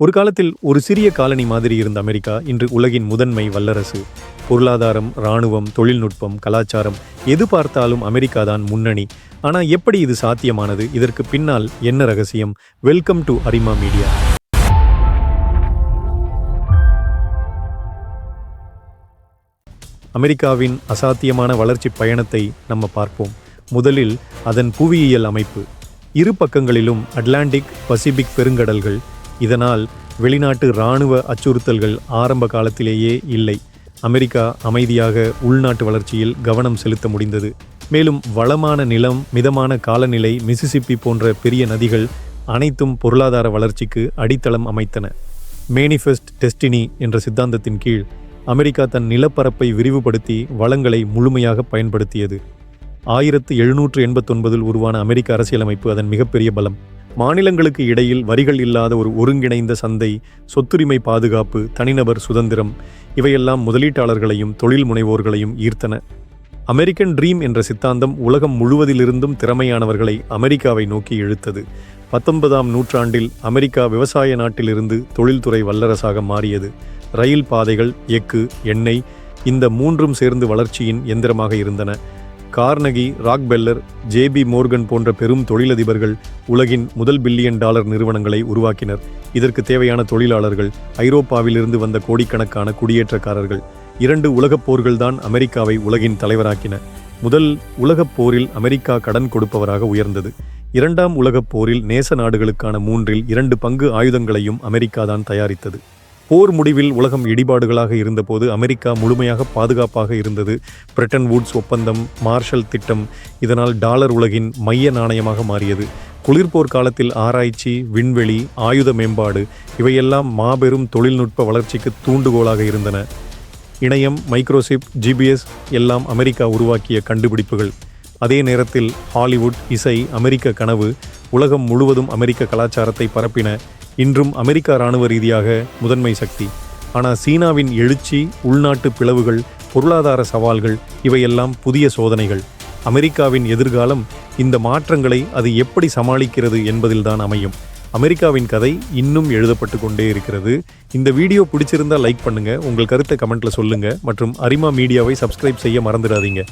ஒரு காலத்தில் ஒரு சிறிய காலனி மாதிரி இருந்த அமெரிக்கா இன்று உலகின் முதன்மை வல்லரசு. பொருளாதாரம் இராணுவம் தொழில்நுட்பம் கலாச்சாரம் எது பார்த்தாலும் அமெரிக்கா தான் முன்னணி. ஆனால் எப்படி இது சாத்தியமானது? இதற்கு பின்னால் என்ன ரகசியம்? Welcome to Arima media. அமெரிக்காவின் அசாத்தியமான வளர்ச்சி பயணத்தை நம்ம பார்ப்போம். முதலில் அதன் புவியியல் அமைப்பு. இரு பக்கங்களிலும் அட்லாண்டிக் பசிபிக் பெருங்கடல்கள் இதனால் வெளிநாட்டு இராணுவ அச்சுறுத்தல்கள் ஆரம்ப காலத்திலேயே இல்லை. அமெரிக்கா அமைதியாக உள்நாட்டு வளர்ச்சியில் கவனம் செலுத்த முடிந்தது. மேலும் வளமான நிலம் மிதமான காலநிலை மிசிசிப்பி போன்ற பெரிய நதிகள் அனைத்தும் பொருளாதார வளர்ச்சிக்கு அடித்தளம் அமைத்தன. மேனிஃபெஸ்ட் டெஸ்டினி என்ற சித்தாந்தத்தின் கீழ் அமெரிக்கா தன் நிலப்பரப்பை விரிவுபடுத்தி வளங்களை முழுமையாக பயன்படுத்தியது. ஆயிரத்து எழுநூற்று எண்பத்தொன்பதில் உருவான அமெரிக்க அரசியலமைப்பு அதன் மிகப்பெரிய பலம். மாநிலங்களுக்கு இடையில் வரிகள் இல்லாத ஒரு ஒருங்கிணைந்த சந்தை சொத்துரிமை பாதுகாப்பு தனிநபர் சுதந்திரம் இவையெல்லாம் முதலீட்டாளர்களையும் தொழில் முனைவோர்களையும் ஈர்த்தன. அமெரிக்கன் ட்ரீம் என்ற சித்தாந்தம் உலகம் முழுவதிலிருந்தும் திறமையானவர்களை அமெரிக்காவை நோக்கி இழுத்தது. பத்தொன்பதாம் நூற்றாண்டில் அமெரிக்கா விவசாய நாட்டிலிருந்து தொழில்துறை வல்லரசாக மாறியது. ரயில் பாதைகள் எஃகு எண்ணெய் இந்த மூன்றும் சேர்ந்து வளர்ச்சியின் எந்திரமாக இருந்தன. கார்னகி ராக்பெல்லர் ஜேபி மோர்கன் போன்ற பெரும் தொழிலதிபர்கள் உலகின் முதல் பில்லியன் டாலர் நிறுவனங்களை உருவாக்கினர். இதற்கு தேவையான தொழிலாளர்கள் ஐரோப்பாவிலிருந்து வந்த கோடிக்கணக்கான குடியேற்றக்காரர்கள். இரண்டு உலகப் போர்கள்தான் அமெரிக்காவை உலகின் தலைவராக்கின. முதல் உலகப் போரில் அமெரிக்கா கடன் கொடுப்பவராக உயர்ந்தது. இரண்டாம் உலகப் போரில் நேச நாடுகளுக்கான மூன்றில் இரண்டு பங்கு ஆயுதங்களையும் அமெரிக்கா தான் தயாரித்தது. போர் முடிவில் உலகம் இடிபாடுகளாக இருந்தபோது அமெரிக்கா முழுமையாக பாதுகாப்பாக இருந்தது. பிரிட்டன் வூட்ஸ் ஒப்பந்தம் மார்ஷல் திட்டம் இதனால் டாலர் உலகின் மைய நாணயமாக மாறியது. குளிர்போர் காலத்தில் ஆராய்ச்சி விண்வெளி ஆயுத மேம்பாடு இவையெல்லாம் மாபெரும் தொழில்நுட்ப வளர்ச்சிக்கு தூண்டுகோலாக இருந்தன. இணையம் மைக்ரோசிப் ஜிபிஎஸ் எல்லாம் அமெரிக்கா உருவாக்கிய கண்டுபிடிப்புகள். அதே நேரத்தில் ஹாலிவுட் இசை அமெரிக்க கனவு உலகம் முழுவதும் அமெரிக்க கலாச்சாரத்தை பரப்பின. இன்றும் அமெரிக்கா இராணுவ ரீதியாக முதன்மை சக்தி. ஆனால் சீனாவின் எழுச்சி உள்நாட்டு பிளவுகள் பொருளாதார சவால்கள் இவையெல்லாம் புதிய சோதனைகள். அமெரிக்காவின் எதிர்காலம் இந்த மாற்றங்களை அது எப்படி சமாளிக்கிறது என்பதில்தான் அமையும். அமெரிக்காவின் கதை இன்னும் எழுதப்பட்டு கொண்டே இருக்கிறது. இந்த வீடியோ பிடிச்சிருந்தா லைக் பண்ணுங்கள் உங்கள் கருத்தை கமெண்ட்டில் சொல்லுங்கள் மற்றும் அரிமா மீடியாவை சப்ஸ்கிரைப் செய்ய மறந்துடாதீங்க.